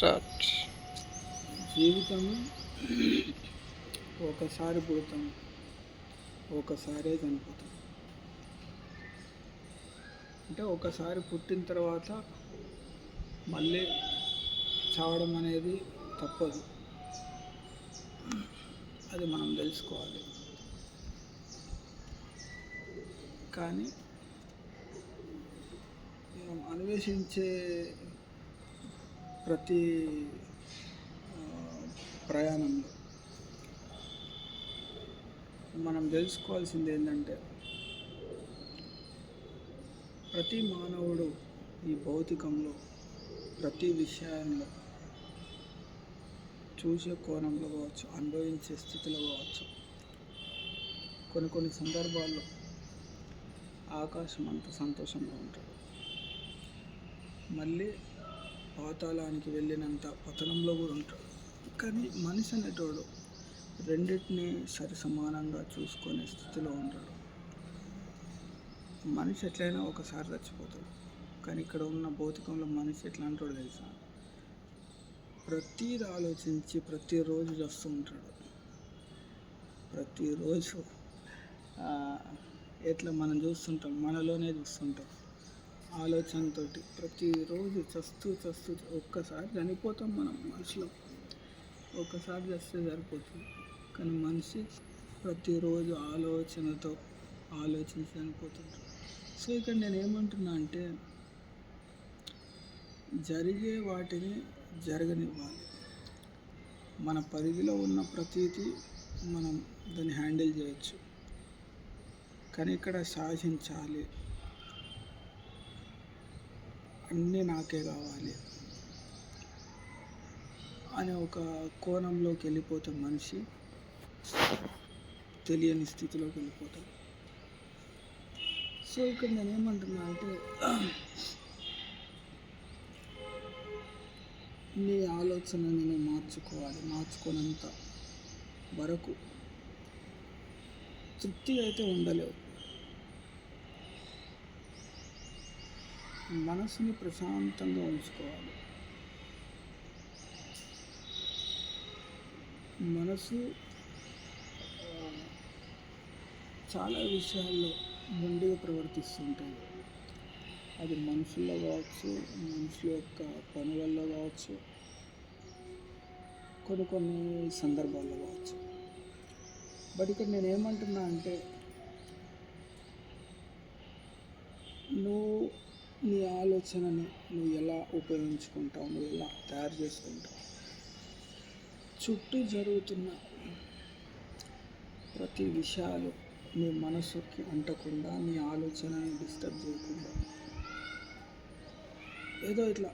Start. జీవితం ఒకసారి పుడతాం ఒకసారే చనిపోతాం అంటే ఒకసారి పుట్టిన తర్వాత మళ్ళీ చావడం అనేది తప్పదు. అది మనం తెలుసుకోవాలి. కానీ మనం అన్వేషించే ప్రతి ప్రయాణంలో మనం తెలుసుకోవాల్సింది ఏంటంటే ప్రతి మానవుడు ఈ భౌతికంలో ప్రతి విషయంలో చూసే కోణంలో కావచ్చు అనుభవించే స్థితిలో కావచ్చు కొన్ని కొన్ని సందర్భాల్లో ఆకాశం అంత సంతోషంగా ఉంటాడు మళ్ళీ పాతాళానికి వెళ్ళినంత పతనంలో కూడా ఉంటాడు. కానీ మనిషి అనేటోడు రెండింటిని సరి సమానంగా చూసుకునే స్థితిలో ఉంటాడు. మనిషి ఎట్లయినా ఒకసారి చచ్చిపోతాడు. కానీ ఇక్కడ ఉన్న భౌతికంలో మనిషి ఎట్లా అంటాడు తెలుసా? ప్రతీది ఆలోచించి ప్రతిరోజు చేస్తూ ఉంటాడు. ప్రతిరోజు ఎట్లా మనం చూస్తుంటాం మనలోనే చూస్తుంటాం. ఆలోచనతో ప్రతిరోజు చస్తూ చస్తూ ఒక్కసారి చనిపోతాం మనం మనుషులు. ఒక్కసారి చస్తే సరిపోతుంది. కానీ మనిషి ప్రతిరోజు ఆలోచనతో ఆలోచించి చనిపోతుంటాడు సో ఇక్కడ నేను ఏమంటున్నా అంటే జరిగే వాటిని జరగనివ్వాలి. మన పరిధిలో ఉన్న ప్రతీది మనం దాన్ని హ్యాండిల్ చేయొచ్చు. కానీ ఇక్కడ శాసించాలి అన్నీ నాకే కావాలి. అనే ఒక కోణంలోకి వెళ్ళిపోతే మనిషి. తెలియని స్థితిలోకి వెళ్ళిపోతాం. సో ఇక్కడ నేను ఏమంటున్నా అంటే నీ ఆలోచన నేను మార్చుకోవాలి మార్చుకున్నంత వరకు తృప్తిగా అయితే ఉండలేవు. మనసుని ప్రశాంతంగా ఉంచుకోవాలి. మనసు చాలా విషయాల్లో మొండిగా ప్రవర్తిస్తుంటుంది. అది మనుషుల్లో కావచ్చు మనుషుల యొక్క పనులలో కావచ్చు కొన్ని కొన్ని సందర్భాల్లో కావచ్చు. బట్ ఇక్కడ నేను ఏమంటున్నా అంటే నువ్వు నీ ఆలోచనని నువ్వు ఎలా ఉపయోగించుకుంటావు? నువ్వు ఎలా తయారు చేసుకుంటావు? చుట్టూ జరుగుతున్న ప్రతి విషయాలు నీ మనసుకి అంటకుండా నీ ఆలోచనని డిస్టర్బ్ చేయకుండా. ఏదో ఇట్లా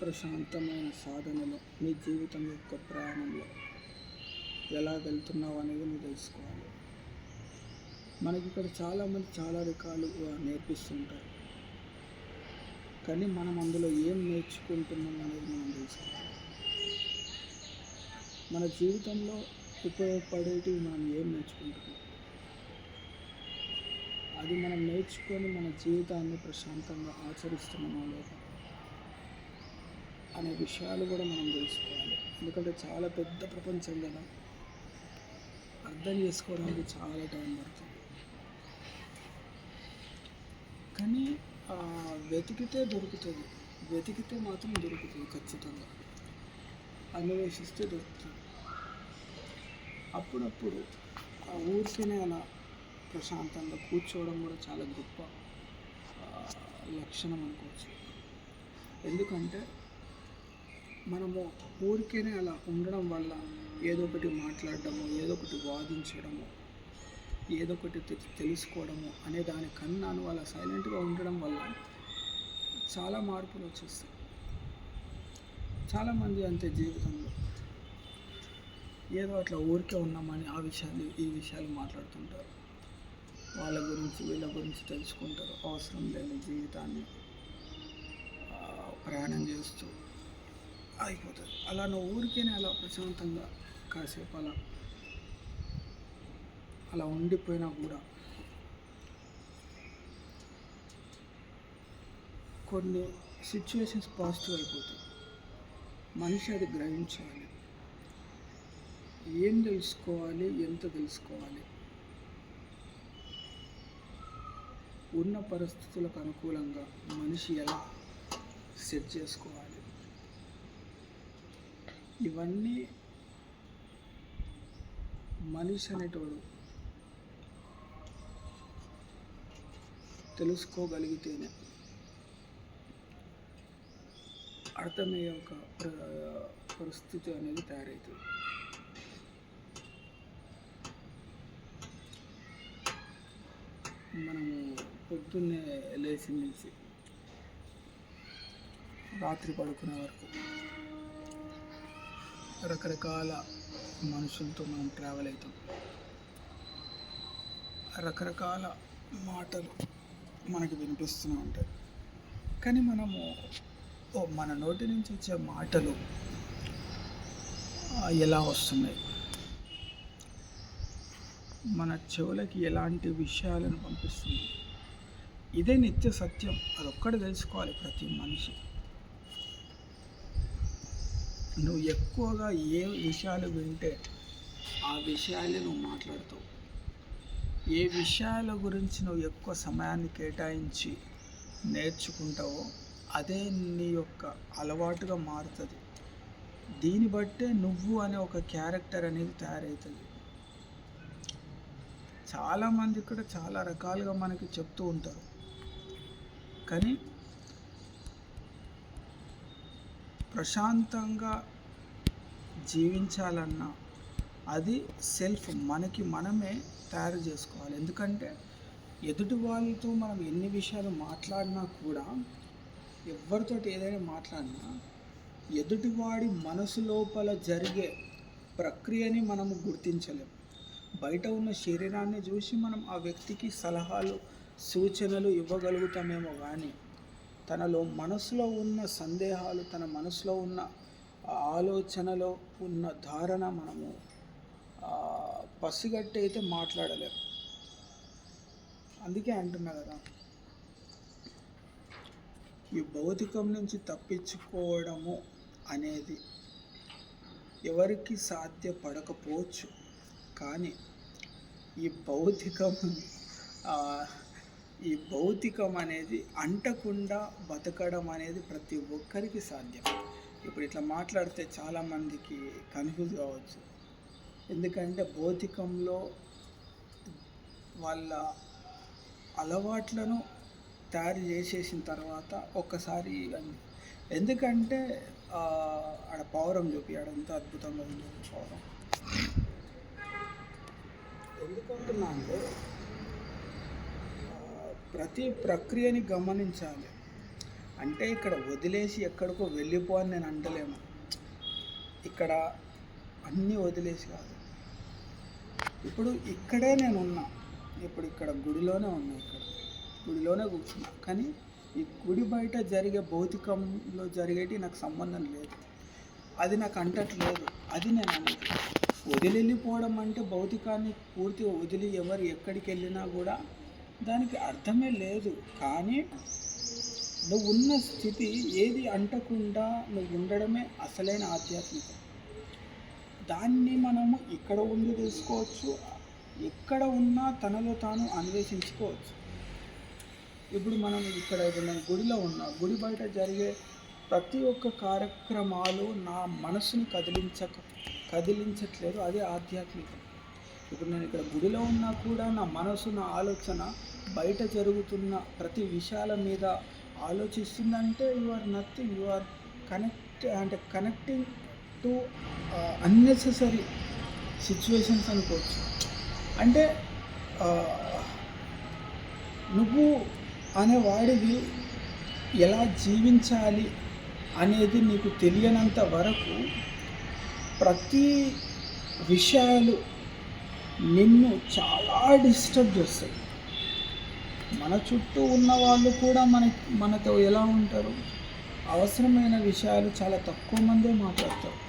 ప్రశాంతమైన సాధనలో నీ జీవితం యొక్క ప్రయాణంలో ఎలా వెళ్తున్నావు అనేది నువ్వు తెలుసుకోవాలి. మనకి ఇక్కడ చాలామంది చాలా రకాలుగా నేర్పిస్తుంటారు. కానీ మనం అందులో ఏం నేర్చుకుంటున్నాం అనేది మనం తెలుసుకోవాలి. మన జీవితంలో ఉపయోగపడేటివి మనం ఏం నేర్చుకుంటున్నాం? అది మనం నేర్చుకొని మన జీవితాన్ని ప్రశాంతంగా ఆచరిస్తున్నామా లేదా అనే విషయాలు కూడా మనం తెలుసుకోవాలి. ఎందుకంటే చాలా పెద్ద ప్రపంచం కదా. అర్థం చేసుకోవడానికి చాలా టైం పడుతుంది. కానీ వెతికితే దొరుకుతుంది. వెతికితే మాత్రం దొరుకుతుంది ఖచ్చితంగా. అన్వేషిస్తే దొరుకుతుంది. అప్పుడప్పుడు ఆ ఊరికినే అలా ప్రశాంతంగా కూర్చోవడం కూడా చాలా గొప్ప లక్షణం అనుకోవచ్చు. ఎందుకంటే మనము ఊరికేనే అలా ఉండడం వల్ల ఏదో ఒకటి మాట్లాడడము ఏదో ఒకటి వాదించడము ఏదో ఒకటి తెలుసుకోవడము అనే దానికన్నా నువ్వు అలా సైలెంట్గా ఉండడం వల్ల చాలా మార్పులు వచ్చేస్తాయి. చాలామంది అంతే జీవితంలో. ఏదో అట్లా ఊరికే ఉన్నామని ఆ విషయాలు ఈ విషయాలు మాట్లాడుతుంటారు. వాళ్ళ గురించి వీళ్ళ గురించి తెలుసుకుంటారు. అవసరం లేని జీవితాన్ని ప్రయాణం చేస్తూ అయిపోతుంది అలా నువ్వు ఊరికేనే అలా ప్రశాంతంగా కాసేపు అలా అలా ఉండిపోయినా కూడా. కొన్ని సిచ్యువేషన్స్ పాజిటివ్ అయిపోతాయి. మనిషి అది గ్రహించాలి. ఏం తెలుసుకోవాలి ఎంత తెలుసుకోవాలి? ఉన్న పరిస్థితులకు అనుకూలంగా మనిషి ఎలా సెట్ చేసుకోవాలి? ఇవన్నీ మనిషి అనేటోడు తెలుసుకోగలిగితేనే. అర్థమయ్యే ఒక పరిస్థితి అనేది తయారవుతుంది మనము పొద్దున్నే లేచి నుంచి రాత్రి పడుకునే వరకు రకరకాల మనుషులతో మనం ట్రావెల్ అవుతాం. రకరకాల మాటలు మనకి వినిపిస్తూనే ఉంటాయి. కానీ మనము మన నోటి నుంచి వచ్చే మాటలు ఎలా వస్తున్నాయి? మన చెవులకి ఎలాంటి విషయాలను పంపిస్తుంది? ఇదే నిత్య సత్యం. అదొక్కటి తెలుసుకోవాలి ప్రతి మనిషి. నువ్వు ఎక్కువగా ఏ విషయాలు వింటే ఆ విషయాలే నువ్వు మాట్లాడుతావు. ఏ విషయాల గురించి నువ్వు ఎక్కువ సమయాన్ని కేటాయించి నేర్చుకుంటావో అదే నీ యొక్క అలవాటుగా మారుతుంది. దీన్ని బట్టే నువ్వు అనే ఒక క్యారెక్టర్ అనేది తయారవుతుంది చాలామంది ఇక్కడ చాలా రకాలుగా మనకి చెప్తూ ఉంటారు. కానీ ప్రశాంతంగా జీవించాలన్నా అది సెల్ఫ్ మనకి మనమే తయారు చేసుకోవాలి. ఎందుకంటే ఎదుటి వాళ్ళతో మనం ఎన్ని విషయాలు మాట్లాడినా కూడా ఎవరితోటి ఏదైనా మాట్లాడినా ఎదుటివాడి మనసు లోపల జరిగే ప్రక్రియని మనము గుర్తించలేం. బయట ఉన్న శరీరాన్ని చూసి మనం ఆ వ్యక్తికి సలహాలు సూచనలు ఇవ్వగలుగుతామేమో కానీ తనలో మనసులో ఉన్న సందేహాలు తన మనసులో ఉన్న ఆలోచనలో ఉన్న ధారణ మనము పసిగట్టి అయితే మాట్లాడలేం. అందుకే అంటున్నా కదా. ఈ భౌతికం నుంచి తప్పించుకోవడము అనేది ఎవరికి సాధ్యపడకపోవచ్చు. కానీ ఈ భౌతికం ఈ భౌతికం అనేది అంటకుండా బతకడం అనేది ప్రతి ఒక్కరికి సాధ్యం. ఇప్పుడు ఇట్లా మాట్లాడితే చాలామందికి కన్ఫ్యూజ్ కావచ్చు. ఎందుకంటే భౌతికంలో వాళ్ళ అలవాట్లను తయారు చేసేసిన తర్వాత ఒక్కసారి ఇవన్నీ. ఎందుకంటే ఆడ పౌరం చూపి ఆడ ఎంత అద్భుతంగా ఉంది పౌరం. ఎందుకంటున్నా అంటే ప్రతి ప్రక్రియని గమనించాలి. అంటే ఇక్కడ వదిలేసి ఎక్కడికో వెళ్ళిపో అని నేను అంటలేము ఇక్కడ అన్నీ వదిలేసి కాదు. ఇప్పుడు ఇక్కడే నేను ఉన్నా ఇప్పుడు ఇక్కడ గుడిలోనే ఉన్నా ఇక్కడ. గుడిలోనే కూర్చున్నా. కానీ ఈ గుడి బయట జరిగే భౌతికంలో జరిగేటి నాకు సంబంధం లేదు. అది నాకు అంటట్లేదు. అది నేను అనేది వదిలిపోవడం అంటే భౌతికాన్ని పూర్తిగా వదిలి ఎవరు ఎక్కడికి వెళ్ళినా కూడా దానికి అర్థమే లేదు. కానీ నువ్వు ఉన్న స్థితి ఏది అంటకుండా నువ్వు ఉండడమే అసలైన ఆధ్యాత్మికత దాన్ని మనము ఇక్కడ ఉండి తెలుసుకోవచ్చు ఎక్కడ ఉన్నా తనలో తాను అన్వేషించుకోవచ్చు. ఇప్పుడు మనం ఇక్కడ ఏదైనా గుడిలో ఉన్నా గుడి బయట జరిగే ప్రతి ఒక్క కార్యక్రమాలు నా మనసుని కదిలించక కదిలించట్లేదు అదే ఆధ్యాత్మికం. ఇప్పుడు నేను ఇక్కడ గుడిలో ఉన్నా కూడా నా మనసు నా ఆలోచన బయట జరుగుతున్న ప్రతి విషయాల మీద ఆలోచిస్తుందంటే you are nothing you are connect అంటే కనెక్టింగ్ టు అన్నెసెసరీ సిచ్యువేషన్స్ అనుకోవచ్చు. అంటే నువ్వు నువ్వు అనేవాడివి ఎలా జీవించాలి అనేది నీకు తెలియనంత వరకు ప్రతి విషయాలు నిన్ను చాలా డిస్టర్బ్ చేస్తాయి. మన చుట్టూ ఉన్న వాళ్ళు కూడా మన మనతో ఎలా ఉంటారు? అవసరమైన విషయాలు చాలా తక్కువ మందే మాట్లాడతారు.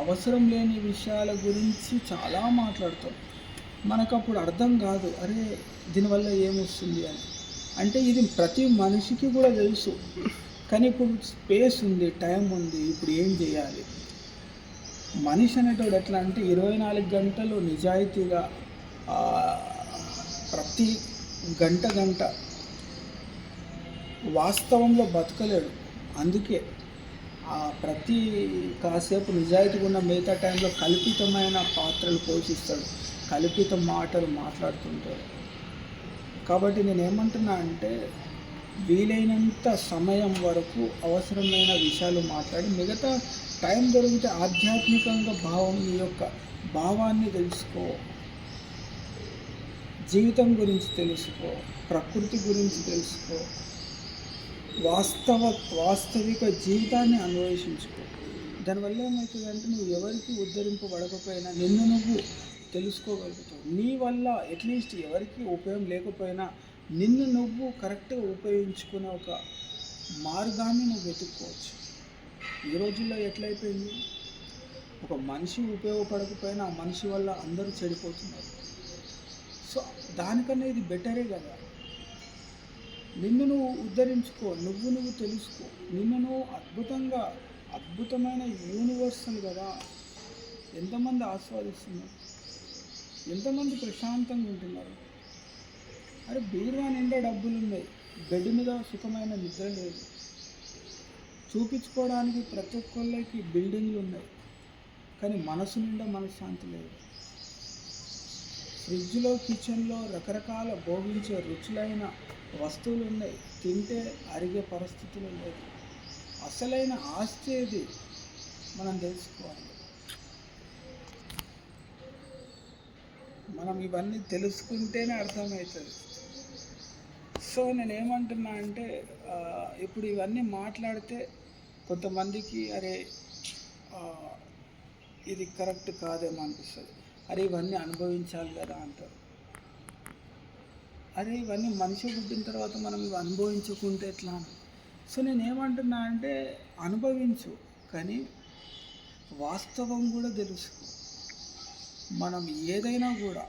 అవసరం లేని విషయాల గురించి చాలా మాట్లాడతాం. మనకు అప్పుడు అర్థం కాదు అరే దీనివల్ల ఏమొస్తుంది అని. అంటే ఇది ప్రతి మనిషికి కూడా తెలుసు. కానీ ఇప్పుడు స్పేస్ ఉంది టైం ఉంది ఇప్పుడు ఏం చేయాలి? మనిషి అనేటోడు ఎట్లా అంటే ఇరవై నాలుగు గంటలు నిజాయితీగా ప్రతి గంట గంట వాస్తవంలో బతకలేడు. అందుకే ప్రతి కాసేపు నిజాయితీగా ఉన్న మిగతా టైంలో కల్పితమైన పాత్రలు పోషిస్తాడు. కల్పిత మాటలు మాట్లాడుతుంటాడు. కాబట్టి నేను ఏమంటున్నా అంటే వీలైనంత సమయం వరకు అవసరమైన విషయాలు మాట్లాడి మిగతా టైం దొరికితే ఆధ్యాత్మికంగా భావం నీ యొక్క భావాన్ని తెలుసుకో. జీవితం గురించి తెలుసుకో. ప్రకృతి గురించి తెలుసుకో. వాస్తవ వాస్తవిక జీవితాన్ని అన్వేషించుకో. దానివల్ల ఏమవుతుందంటే నువ్వు ఎవరికి ఉద్ధరింపబడకపోయినా నిన్ను నువ్వు తెలుసుకోగలుగుతావు. నీ వల్ల అట్లీస్ట్ ఎవరికి ఉపయోగం లేకపోయినా నిన్ను నువ్వు కరెక్ట్గా ఉపయోగించుకునే ఒక మార్గాన్ని నువ్వు వెతుక్కోవచ్చు. ఈ రోజుల్లో ఎట్లయిపోయింది? ఒక మనిషి ఉపయోగపడకపోయినా ఆ మనిషి వల్ల అందరూ చెడిపోతున్నారు. సో దానికన్నా ఇది బెటరే కదా. నిన్ను నువ్వు ఉద్ధరించుకో నువ్వు నువ్వు తెలుసుకో. నిన్ను నువ్వు అద్భుతంగా అద్భుతమైన యూనివర్సల్ కదా. ఎంతమంది ఆస్వాదిస్తున్నారు? ఎంతమంది ప్రశాంతంగా ఉంటున్నారు? అరే బీరువా నిండా డబ్బులు ఉన్నాయి బెడ్ మీద సుఖమైన నిద్ర లేదు. చూపించుకోవడానికి ప్రతి ఒక్కళ్ళకి బిల్డింగ్లు ఉన్నాయి. కానీ మనసు నిండా మనశ్శాంతి లేదు. ఫ్రిడ్జ్లో కిచెన్లో రకరకాల భోగించే రుచులైన వస్తువులు ఉన్నాయి తింటే అరిగే పరిస్థితులు లేదు అసలైన ఆస్తి ఏది? మనం తెలుసుకోవాలి. మనం ఇవన్నీ తెలుసుకుంటేనే అర్థమవుతుంది. సో నేను ఏమంటున్నా అంటే ఇప్పుడు ఇవన్నీ మాట్లాడితే కొంతమందికి అరే ఇది కరెక్ట్ కాదేమో అనిపిస్తుంది. అరే ఇవన్నీ అనుభవించాలి కదా అంటారు. అరే ఇవన్నీ మనిషి పుట్టిన తర్వాత మనం ఇవి అనుభవించుకుంటే ఎట్లా? సో నేను ఏమంటున్నా అంటే అనుభవించు కానీ వాస్తవం కూడా తెలుసుకో మనం ఏదైనా కూడా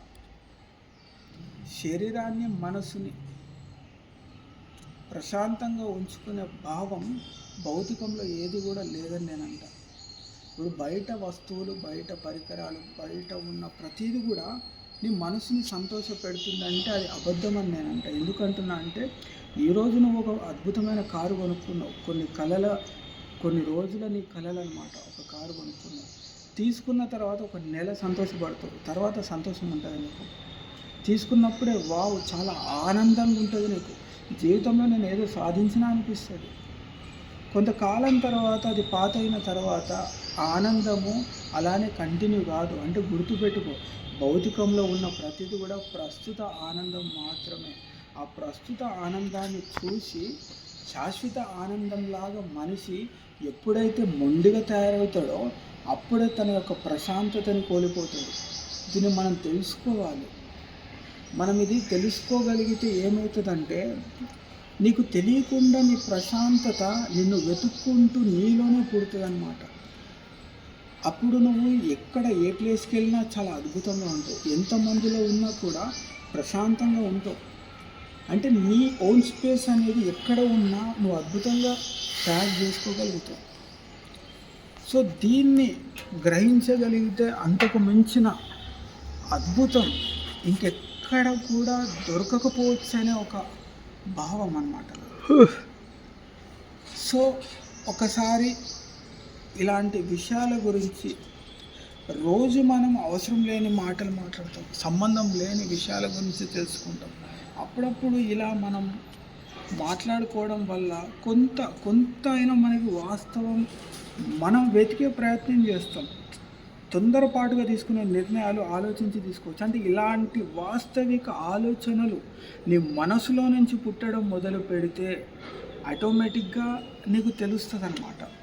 శరీరాన్ని మనసుని ప్రశాంతంగా ఉంచుకునే భావం భౌతికంలో ఏది కూడా లేదని నేను అంట ఇప్పుడు బయట వస్తువులు బయట పరికరాలు బయట ఉన్న ప్రతిదీ కూడా నీ మనసుని సంతోష పెడుతుందంటే అది అబద్ధం అని నేను అంట ఎందుకంటున్నా అంటే ఈరోజు నువ్వు ఒక అద్భుతమైన కారు కొనుక్కున్నావు. కొన్ని కళల కొన్ని రోజుల నీ కళలు అనమాట ఒక కారు కొనుక్కున్నావు. తీసుకున్న తర్వాత ఒక నెల సంతోషపడతావు. తర్వాత సంతోషం ఉంటుంది నీకు. తీసుకున్నప్పుడే వావ్ చాలా ఆనందంగా ఉంటుంది నీకు. జీవితంలో నేను ఏదో సాధించినా అనిపిస్తుంది. కొంతకాలం తర్వాత అది పాత అయిన తర్వాత ఆనందము అలానే కంటిన్యూ కాదు. అంటే గుర్తుపెట్టుకో భౌతికంలో ఉన్న ప్రతిదీ కూడా ప్రస్తుత ఆనందం మాత్రమే. ఆ ప్రస్తుత ఆనందాన్ని చూసి శాశ్వత ఆనందంలాగా మనిషి ఎప్పుడైతే మొండిగా తయారవుతాడో అప్పుడే తన యొక్క ప్రశాంతతని కోల్పోతాడు. దీన్ని మనం తెలుసుకోవాలి. మనం ఇది తెలుసుకోగలిగితే ఏమవుతుందంటే నీకు తెలియకుండా నీ ప్రశాంతత నిన్ను వెతుక్కుంటూ నీలోనే పుడుతుంది అనమాట అప్పుడు నువ్వు ఎక్కడ ఏ ప్లేస్కి వెళ్ళినా చాలా అద్భుతంగా ఉంటావు. ఎంతమందిలో ఉన్నా కూడా ప్రశాంతంగా ఉంటావు. అంటే నీ ఓన్ స్పేస్ అనేది ఎక్కడ ఉన్నా నువ్వు అద్భుతంగా ట్యాగ్ చేసుకోగలుగుతావు. సో దీన్ని గ్రహించగలిగితే అంతకు మించిన అద్భుతం ఇంకెక్కడ కూడా దొరకకపోవచ్చు అనే ఒక భావం అన్నమాట. సో ఒకసారి ఇలాంటి విషయాల గురించి రోజు మనం అవసరం లేని మాటలు మాట్లాడతాం సంబంధం లేని విషయాల గురించి తెలుసుకుంటాం. అప్పుడప్పుడు ఇలా మనం మాట్లాడుకోవడం వల్ల కొంత కొంత అయినా మనకి వాస్తవం మనం వెతికే ప్రయత్నం చేస్తాం. తొందరపాటుగా తీసుకునే నిర్ణయాలు ఆలోచించి తీసుకోవచ్చు. అంటే ఇలాంటి వాస్తవిక ఆలోచనలు నీ మనసులో నుంచి పుట్టడం మొదలు పెడితే ఆటోమేటిక్గా నీకు తెలుస్తుంది అనమాట